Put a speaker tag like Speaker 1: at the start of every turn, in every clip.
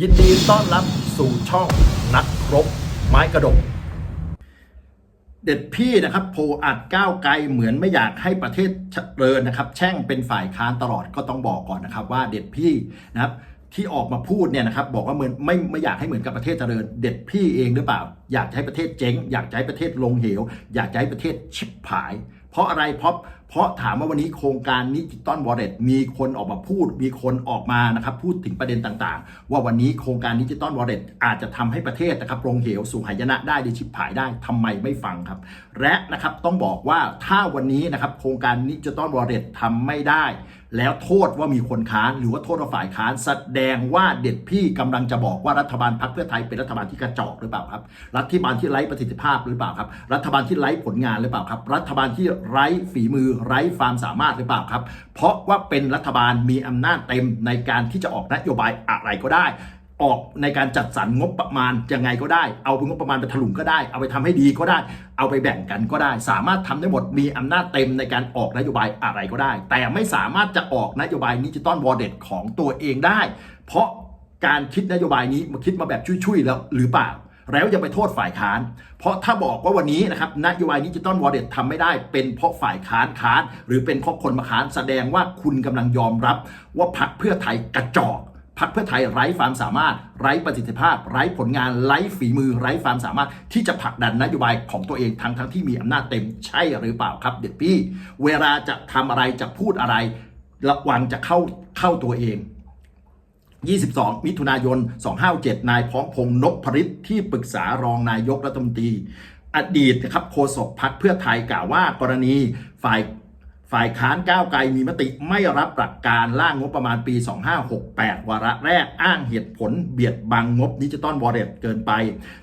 Speaker 1: ยินดีต้อนรับสู่ช่องนักรบไม้กระดก เด็ดพี่นะครับโพลอัดก้าวไกลเหมือนไม่อยากให้ประเทศเจริญนะครับ แช่งเป็นฝ่ายค้านตลอดก็ต้องบอกก่อนนะครับ ว่าเด็ดพี่นะครับที่ออกมาพูดเนี่ยนะครับบอกว่าเหมือนไม่ไม่อยากให้เหมือนกับประเทศเจริญ เด็ดพี่เองหรือเปล่า อยากให้ประเทศเจ๊ง อยากให้ประเทศลงเหว อยากให้ประเทศชิบหาย เพราะอะไรเพราะเพราะถามว่าวันนี้โครงการดิจิตตอนวอลเล็ตมีคนออกมาพูด มีคนออกมานะครับพูดถึงประเด็นต่างๆ ว่าวันนี้โครงการดิจิตตอนวอลเล็ตอาจจะทำให้ประเทศนะครับลงเหวสู่หายนะได้ดิชิบหายได้ทำไมไม่ฟังครับ และนะครับต้องบอกว่าถ้าวันนี้นะครับโครงการดิจิตตอนวอลเล็ตทำไม่ได้ แล้วโทษว่ามีคนค้าน หรือว่าโทษว่าฝ่ายค้านแสดงว่าเด็ดพี่กำลังจะบอกว่ารัฐบาลพรรคเพื่อไทยเป็นรัฐบาลที่กระจอกหรือเปล่าครับ รัฐบาลที่ไร้ประสิทธิภาพหรือเปล่าครับ รัฐบาลที่ไร้ผลงานหรือเปล่าครับ รัฐบาลที่ไร้ฝีมือไร้ความสามารถหรือเปล่าครับ เพราะว่าเป็นรัฐบาลมีอำนาจเต็มในการที่จะออกนโยบายอะไรก็ได้ ออกในการจัดสรรงบประมาณยังไงก็ได้ เอางบประมาณไปถลุงก็ได้ เอาไปทำให้ดีก็ได้ เอาไปแบ่งกันก็ได้ สามารถทำได้หมด มีอำนาจเต็มในการออกนโยบายอะไรก็ได้ แต่ไม่สามารถจะออกนโยบายดิจิตอลวอลเล็ตของตัวเองได้ เพราะการคิดนโยบายนี้มาคิดมาแบบชุยๆแล้วหรือเปล่า แล้วยังไปโทษฝ่ายค้าน เพราะถ้าบอกว่าวันนี้นะครับนโยบายดิจิตอลวอลเล็ตทำไม่ได้ เป็นเพราะฝ่ายค้านค้าน หรือเป็นเพราะคนมาค้านแสดงว่าคุณกำลังยอมรับว่าพรรคเพื่อไทยกระจอก พรรคเพื่อไทยไร้ความสามารถ ไร้ประสิทธิภาพ ไร้ผลงานไร้ฝีมือ ไร้ความสามารถที่จะผลักดันนโยบายของตัวเองทั้งทั้งที่มีอำนาจเต็มใช่หรือเปล่าครับเด็กพี่ เวลาจะทำอะไรจะพูดอะไร ระวังจะเข้าเข้าตัวเอง22 มิถุนายน 257 นายพร้อมพงษ์นพพริตที่ปรึกษารองนายกรัฐมนตรี อดีตนะครับโฆษกพักเพื่อไทยกล่าวว่ากรณีฝ่าย ฝ่ายค้านก้าวไกลมีมติไม่รับหลักการร่างงบประมาณปี 2568 วาระแรกอ้างเหตุผลเบียดบังงบดิจิตอลวอลเล็ตเกินไป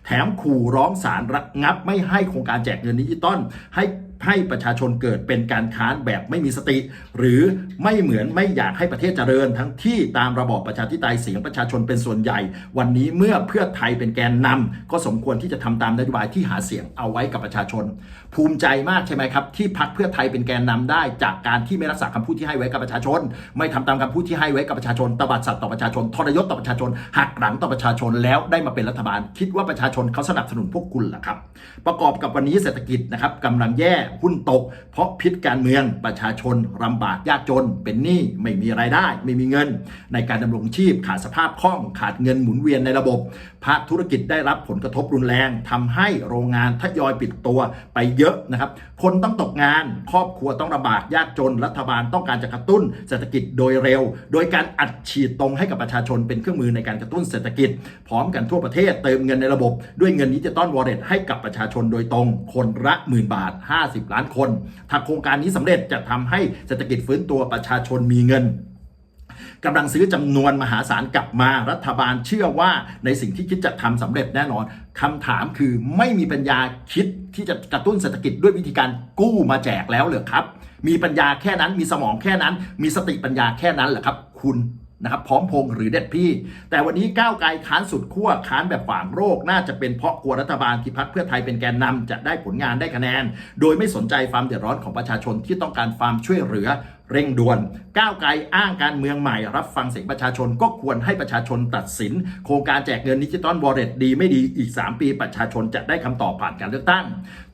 Speaker 1: แถมขู่ร้องศาลระงับไม่ให้โครงการแจกเงินดิจิตอลให้ ให้ประชาชนเกิดเป็นการค้านแบบไม่มีสติ หรือไม่เหมือนไม่อยากให้ประเทศเจริญ ทั้งที่ตามระบอบประชาธิปไตยเสียงประชาชนเป็นส่วนใหญ่ วันนี้เมื่อเพื่อไทยเป็นแกนนำก็สมควรที่จะทำตามนโยบายที่หาเสียงเอาไว้กับประชาชน ภูมิใจมากใช่ไหมครับ ที่พักเพื่อไทยเป็นแกนนำได้ จากการที่ไม่รักษาคำพูดที่ให้ไว้กับประชาชน ไม่ทำตามคำพูดที่ให้ไว้กับประชาชนตบัดสัตว์ต่อประชาชนทรยศต่อประชาชนหักหลังต่อประชาชนแล้วได้มาเป็นรัฐบาล คิดว่าประชาชนเขาสนับสนุนพวกคุณหรอครับ ประกอบกับวันนี้เศรษฐกิจนะครับกำลังแย่หุ้นตก เพราะพิษการเมืองประชาชนลำบากยากจน เป็นหนี้ไม่มีรายได้ ไม่มีเงิน ในการดำรงชีพขาดสภาพคล่องขาดเงินหมุนเวียนในระบบ ภาคธุรกิจได้รับผลกระทบรุนแรงทำให้โรงงานทยอยปิดตัวไปเยอะนะครับคนต้องตกงานครอบครัวต้องลำบากยากจน รัฐบาลต้องการจะกระตุ้นเศรษฐกิจโดยเร็ว โดยการอัดฉีดตรงให้กับประชาชนเป็นเครื่องมือในการกระตุ้นเศรษฐกิจ พร้อมกันทั่วประเทศเติมเงินในระบบ ด้วยเงินดิจิตอลวอลเล็ตให้กับประชาชนโดยตรงคนละหมื่นบาท 50ล้านคนถ้าโครงการนี้สำเร็จจะทำให้เศรษฐกิจฟื้นตัวประชาชนมีเงินกำลังซื้อจำนวนมหาศาลกลับมารัฐบาลเชื่อว่าในสิ่งที่คิดจะทำสำเร็จแน่นอนคำถามคือไม่มีปัญญาคิดที่จะกระตุ้นเศรษฐกิจด้วยวิธีการกู้มาแจกแล้วเหรือครับ มีปัญญาแค่นั้นมีสมองแค่นั้น มีสติปัญญาแค่นั้นเหรอครับ คุณ นะครับพร้อมพงหรือเด็ดพี่ แต่วันนี้ก้าวไกลค้านสุดขั้วค้านแบบฝ่างโรค น่าจะเป็นเพราะกลัวรัฐบาลที่พักเพื่อไทยเป็นแกนนำจะได้ผลงานได้คะแนน โดยไม่สนใจความเดือดร้อนของประชาชนที่ต้องการความช่วยเหลือเร่งด่วน ก้าวไกลอ้างการเมืองใหม่ รับฟังเสียงประชาชนก็ควรให้ประชาชนตัดสิน โครงการแจกเงินดิจิตอลวอลเล็ตดีไม่ดีอีก 3 ปีประชาชนจะได้คำตอบผ่านการเลือกตั้ง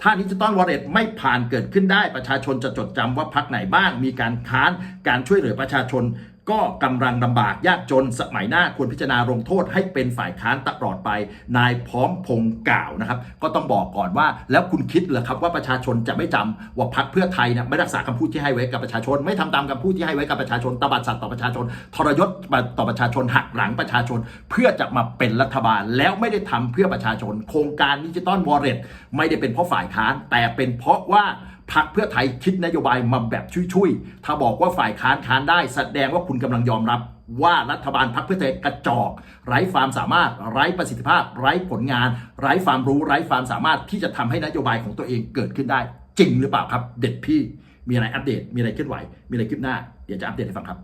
Speaker 1: ถ้าดิจิตอลวอลเล็ตไม่ผ่านเกิดขึ้นได้ประชาชนจะจดจำว่าพักไหนบ้างมีการค้านการช่วยเหลือประชาชน ก็กำลังลำบากยากจนสมัยหน้าควรพิจารณาลงโทษให้เป็นฝ่ายค้านตลอดไป นายพร้อมพงษ์กล่าวนะครับ ก็ต้องบอกก่อนว่า แล้วคุณคิดเหรอครับว่าประชาชนจะไม่จำว่าพักเพื่อไทยเนี่ยไม่รักษาคำพูดที่ให้ไว้กับประชาชน ไม่ทำตามคำพูดที่ให้ไว้กับประชาชนตบัดสัตว์ต่อประชาชน ทรยศต่อประชาชนหักหลังประชาชน เพื่อจะมาเป็นรัฐบาลแล้วไม่ได้ทำเพื่อประชาชน โครงการดิจิตอลวอลเล็ตไม่ได้เป็นเพราะฝ่ายค้านแต่เป็นเพราะว่า พักเพื่อไทยคิดนโยบายมาแบบชุยๆ ถ้าบอกว่าฝ่ายค้านค้านได้แสดงว่าคุณกำลังยอมรับว่ารัฐบาลพักเพื่อไทยกระจอกไร้ความสามารถ ไร้ประสิทธิภาพ ไร้ผลงาน ไร้ความรู้ ไร้ความสามารถที่จะทำให้นโยบายของตัวเองเกิดขึ้นได้ จริงหรือเปล่าครับ เด็ดพี่ มีอะไรอัปเดต มีอะไรเคลื่อนไหว มีอะไรคืบหน้า เดี๋ยวจะอัปเดตให้ฟังครับ